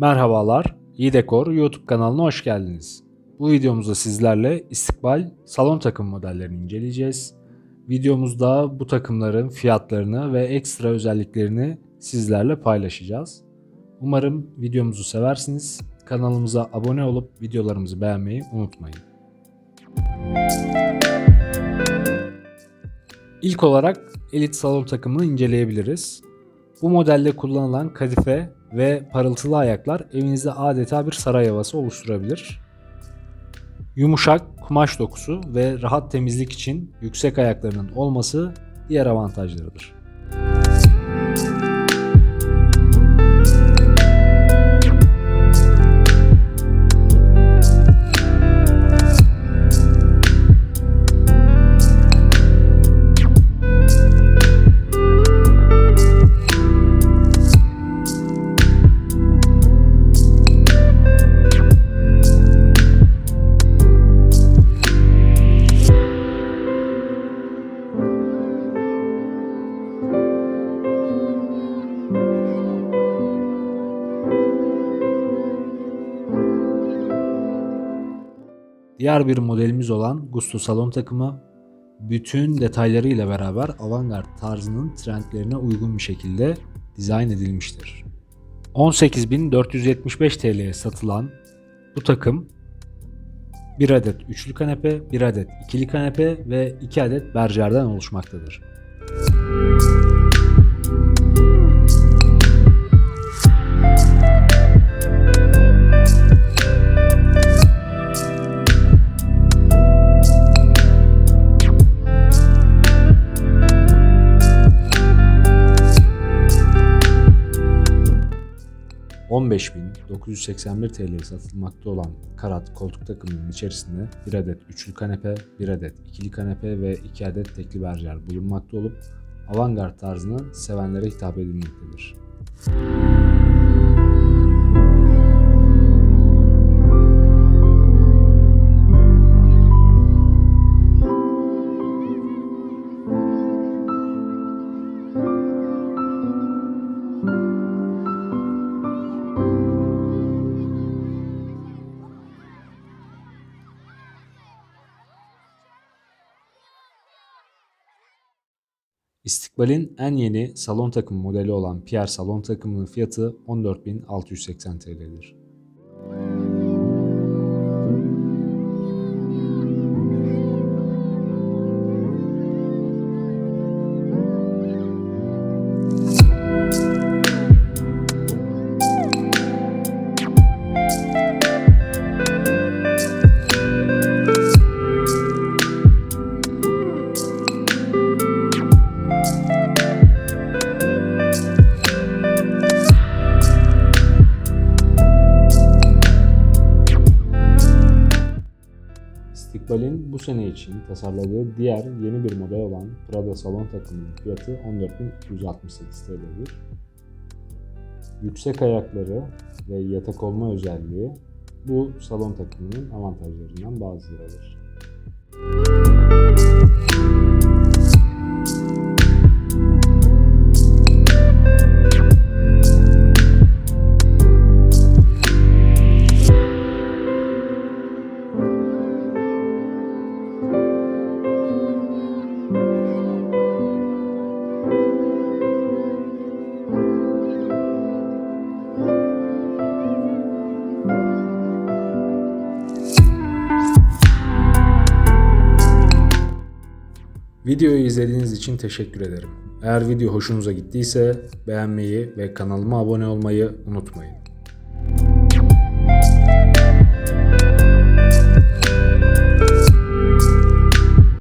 Merhabalar, İyi Dekor YouTube kanalına hoş geldiniz. Bu videomuzda sizlerle istikbal salon takım modellerini inceleyeceğiz. Videomuzda bu takımların fiyatlarını ve ekstra özelliklerini sizlerle paylaşacağız. Umarım videomuzu seversiniz. Kanalımıza abone olup videolarımızı beğenmeyi unutmayın. İlk olarak elit salon takımını inceleyebiliriz. Bu modelde kullanılan kadife ve parıltılı ayaklar evinizde adeta bir saray havası oluşturabilir. Yumuşak kumaş dokusu ve rahat temizlik için yüksek ayaklarının olması diğer avantajlarıdır. Diğer bir modelimiz olan Gusto salon takımı bütün detaylarıyla beraber avantgard tarzının trendlerine uygun bir şekilde dizayn edilmiştir. 18.475 TL'ye satılan bu takım 1 adet üçlü kanepe, 1 adet ikili kanepe ve 2 adet berjerden oluşmaktadır. ...15.981 TL'ye satılmakta olan karat koltuk takımının içerisinde bir adet üçlü kanepe, bir adet ikili kanepe ve iki adet tekli berjer bulunmakta olup avantgard tarzını sevenlere hitap edilmektedir. İstikbal'in en yeni salon takımı modeli olan Pierre salon takımının fiyatı 14.680 TL'dir. İstikbal'in bu sene için tasarladığı diğer yeni bir model olan Prada salon takımının fiyatı 14.268 TL'dir. Yüksek ayakları ve yatak olma özelliği bu salon takımının avantajlarından bazılarıdır. Videoyu izlediğiniz için teşekkür ederim. Eğer video hoşunuza gittiyse beğenmeyi ve kanalıma abone olmayı unutmayın.